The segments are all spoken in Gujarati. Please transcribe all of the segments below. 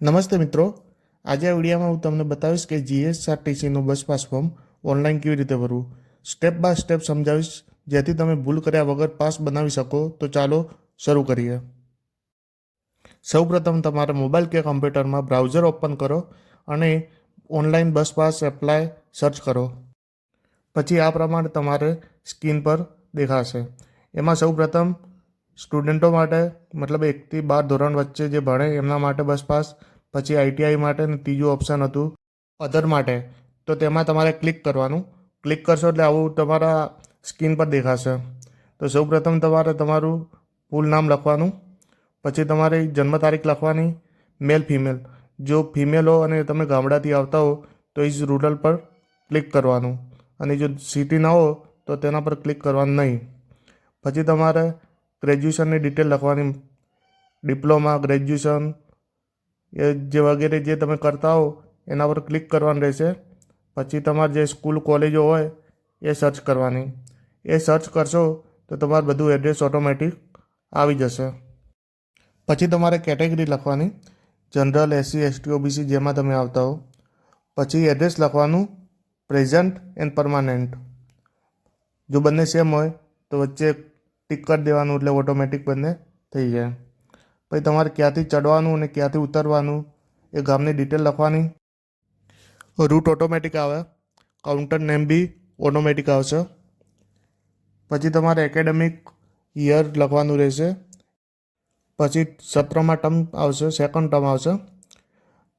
નમસ્તે મિત્રો. આજે આ વિડીયોમાં હું તમને બતાવીશ કે જીએસઆરટીસીનું બસ પાસ ફોર્મ ઓનલાઈન કેવી રીતે ભરવું. સ્ટેપ બાય સ્ટેપ સમજાવીશ. જેથી તમે ભૂલ કર્યા વગર પાસ બનાવી શકો. તો ચાલો શરૂ કરીએ. સૌપ્રથમ તમારા મોબાઈલ કે કમ્પ્યુટરમાં બ્રાઉઝર ઓપન કરો અને online bus pass apply search કરો. પછી આ પ્રમાણે તમારે સ્ક્રીન પર દેખાશે. એમાં સૌપ્રથમ સ્ટુડન્ટો માટે, મતલબ એકથી બાર ધોરણ વચ્ચે જે ભણે, એમના માટે બસ પાસ, પછી આઈટીઆઈ માટે ને ત્રીજું ઓપ્શન હતું અધર માટે. તો તેમાં તમારે ક્લિક કરવાનું. ક્લિક કરશો એટલે આવું તમારા સ્ક્રીન પર દેખાશે. તો સૌપ્રથમ તમારે તમારું ફૂલ નામ લખવાનું. પછી તમારી જન્મ તારીખ લખવાની મેલ ફિમેલ જો ફિમેલ હો અને તમે ગામડાથી આવતા હો, તો ઇઝ રૂરલ પર ક્લિક કરવાનું. અને જો સિટી ના હો, તો તેના પર ક્લિક કરવાનું નહીં. પછી તમારે ગ્રેજ્યુએશનની ડિટેલ લખવાની ડિપ્લોમા ગ્રેજ્યુએશન એ જે વગેરે જે તમે કરતા હો એના પર ક્લિક કરવાનું રહેશે. પછી તમારે જે સ્કૂલ કોલેજો હોય, એ સર્ચ કરવાની. એ સર્ચ કરશો, તો તમારું બધું એડ્રેસ ઓટોમેટિક આવી જશે. પછી તમારે કેટેગરી લખવાની. જનરલ એસસી એસટી ઓબીસી જેમાં તમે આવતા હો પછી એડ્રેસ લખવાનું પ્રેઝન્ટ એન્ડ પરમાનન્ટ જો બંને સેમ હોય, તો વચ્ચે ટિક કરી દેવાનું એટલે ઓટોમેટિક બંને થઈ જાય. પછી તમારે ક્યાંથી ચડવાનું અને ક્યાંથી ઉતરવાનું એ ગામની ડિટેલ લખવાની. રૂટ ઓટોમેટિક આવે કાઉન્ટર નેમ બી ઓટોમેટિક આવશે. પછી તમારે એકેડેમિક યર લખવાનું રહેશે. પછી સત્રમાં ટર્મ આવશે સેકન્ડ ટર્મ આવશે.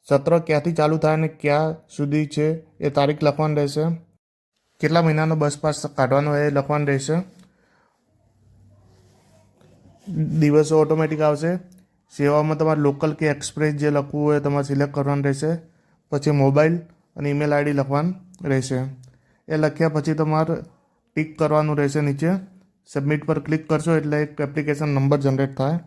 સત્ર ક્યાંથી ચાલુ થાય અને ક્યાં સુધી છે એ તારીખ લખવાની રહેશે. કેટલા મહિનાનો બસ પાસ કાઢવાનો એ લખવાનું રહેશે. દિવસો ઓટોમેટિક આવશે. સેવામાં તમારે લોકલ કે એક્સપ્રેસ જે લખવું હોય તમારે સિલેક્ટ કરવાનું રહેશે. પછી મોબાઈલ અને ઈમેલ આઈડી લખવાનું રહેશે. એ લખ્યા પછી તમારે ટિક કરવાનું રહેશે નીચે. સબમિટ પર ક્લિક કરશો એટલે એક એપ્લિકેશન નંબર જનરેટ થાય.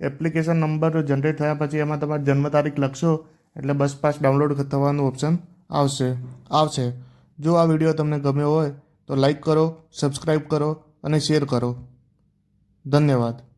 એપ્લિકેશન નંબર જનરેટ થયા પછી એમાં તમારી જન્મ તારીખ લખશો એટલે બસ પાસ ડાઉનલોડ થવાનું ઓપ્શન આવશે. આવશે. જો આ વીડિયો તમને ગમ્યો હોય તો લાઈક કરો સબસ્ક્રાઈબ કરો અને શેર કરો. ધન્યવાદ.